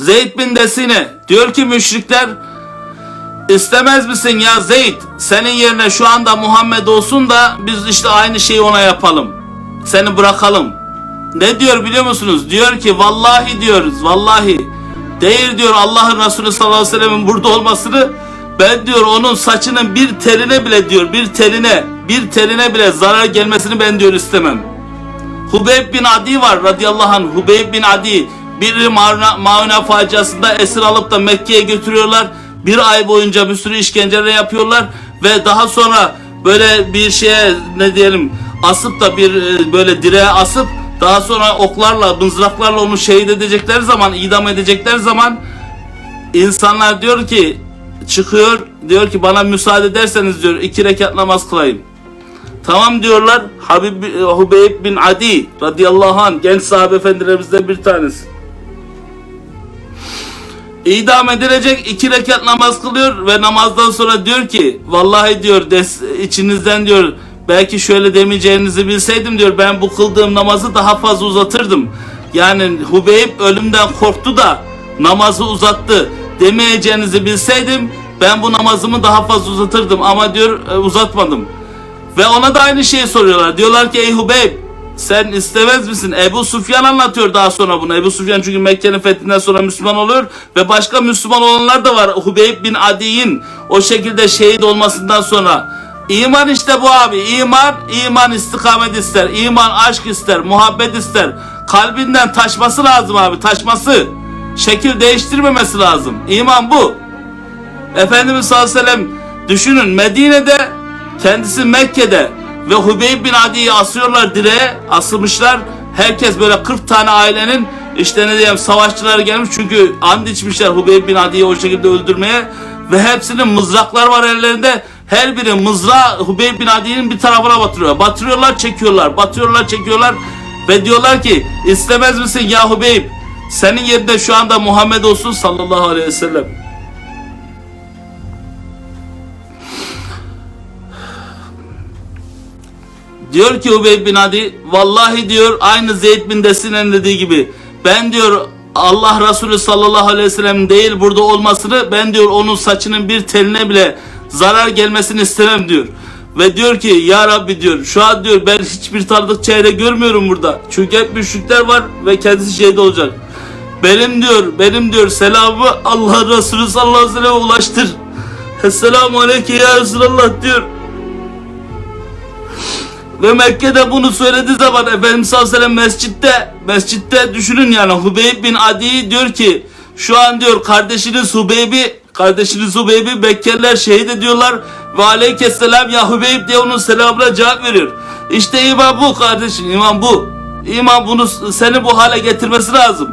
Zeyd bin Desine diyor ki müşrikler istemez misin ya Zeyd senin yerine şu anda Muhammed olsun da biz işte aynı şeyi ona yapalım. Seni bırakalım. Ne diyor biliyor musunuz? Diyor ki vallahi diyoruz vallahi değil diyor Allah'ın Resulü sallallahu aleyhi ve sellem'in burada olmasını ben diyor onun saçının bir teline bile diyor bir teline bir teline bile zarar gelmesini ben diyor istemem. Hubeyb bin Adi var radıyallahu anh. Hubeyb bin Adi bir Mauna, Mauna faciasında esir alıp da Mekke'ye götürüyorlar. Bir ay boyunca bir sürü işkenceler yapıyorlar ve daha sonra böyle bir şeye ne diyelim asıp da bir e, böyle direğe asıp daha sonra oklarla mızraklarla onu şehit edecekler zaman idam edecekler zaman insanlar diyor ki çıkıyor diyor ki bana müsaade ederseniz diyor iki rekat namaz kılayım. Tamam diyorlar. Habib e, Hubeyb bin Adi radıyallahu anh genç sahabe efendilerimizden bir tanesi. İdam edilecek iki rekat namaz kılıyor ve namazdan sonra diyor ki vallahi diyor des, içinizden diyor belki şöyle demeyeceğinizi bilseydim diyor ben bu kıldığım namazı daha fazla uzatırdım. Yani Hubeyb ölümden korktu da namazı uzattı demeyeceğinizi bilseydim ben bu namazımı daha fazla uzatırdım ama diyor e, uzatmadım. Ve ona da aynı şeyi soruyorlar. Diyorlar ki ey Hubeyb sen istemez misin? Ebu Sufyan anlatıyor daha sonra bunu. Ebu Sufyan çünkü Mekke'nin fethinden sonra Müslüman oluyor. Ve başka Müslüman olanlar da var. Hubeyb bin Adi'nin o şekilde şehit olmasından sonra. İman işte bu abi. İman, iman istikamet ister. İman aşk ister. Muhabbet ister. Kalbinden taşması lazım abi. Taşması. Şekil değiştirmemesi lazım. İman bu. Efendimiz sallallahu aleyhi ve sellem düşünün Medine'de kendisi Mekke'de ve Hubeyb bin Adi'yi asıyorlar direğe asılmışlar. Herkes böyle 40 tane ailenin işte ne diyeyim savaşçıları gelmiş çünkü and içmişler Hubeyb bin Adi'yi o şekilde öldürmeye ve hepsinin mızraklar var ellerinde. Her biri mızrağı Hubeyb bin Adi'nin bir tarafına batırıyor. Batırıyorlar çekiyorlar, batırıyorlar çekiyorlar ve diyorlar ki istemez misin ya Hubeyb senin yerinde şu anda Muhammed olsun sallallahu aleyhi ve sellem. Diyor ki Ubey bin Adi vallahi diyor aynı Zeyd bin Desine'nin dediği gibi ben diyor Allah Resulü sallallahu aleyhi ve sellem değil burada olmasını ben diyor onun saçının bir teline bile zarar gelmesini istemem diyor. Ve diyor ki ya Rabbi diyor şu an diyor ben hiçbir tanıdık çehre görmüyorum burada. Çünkü hep müşrikler var ve kendisi şehit olacak. Benim diyor benim diyor selamı Allah Resulü sallallahu aleyhi ve selleme ulaştır. Esselamu aleyke ya Resulallah diyor. Ve Mekke'de bunu söylediği zaman Efendimiz sallallahu aleyhi ve sellem mescitte mescitte düşünün yani Hubeyb bin Adi diyor ki şu an diyor kardeşiniz Hubeyb'i kardeşiniz Hubeyb'i Mekkeliler şehit ediyorlar ve aleykesselam ya Hubeyb diye onun selamına cevap veriyor. İşte iman bu kardeşim iman bu. İman bunu seni bu hale getirmesi lazım.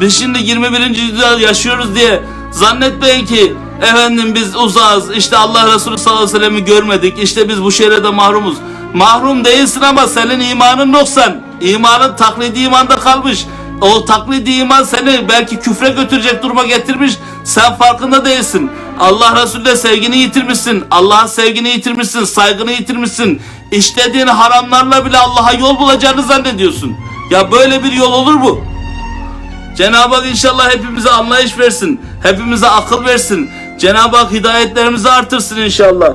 Biz şimdi 21. yüzyılda yaşıyoruz diye zannetmeyin ki efendim biz uzağız işte Allah Resulü sallallahu aleyhi ve sellem'i görmedik işte biz bu şehirde mahrumuz. Mahrum değilsin ama senin imanın noksan. İmanın taklidi imanda kalmış. O taklidi iman seni belki küfre götürecek duruma getirmiş. Sen farkında değilsin. Allah Resulüne sevgini yitirmişsin. Allah'a sevgini yitirmişsin. Saygını yitirmişsin. İşlediğin haramlarla bile Allah'a yol bulacağını zannediyorsun. Ya böyle bir yol olur mu? Cenab-ı Hak inşallah hepimize anlayış versin. Hepimize akıl versin. Cenab-ı Hak hidayetlerimizi artırsın inşallah.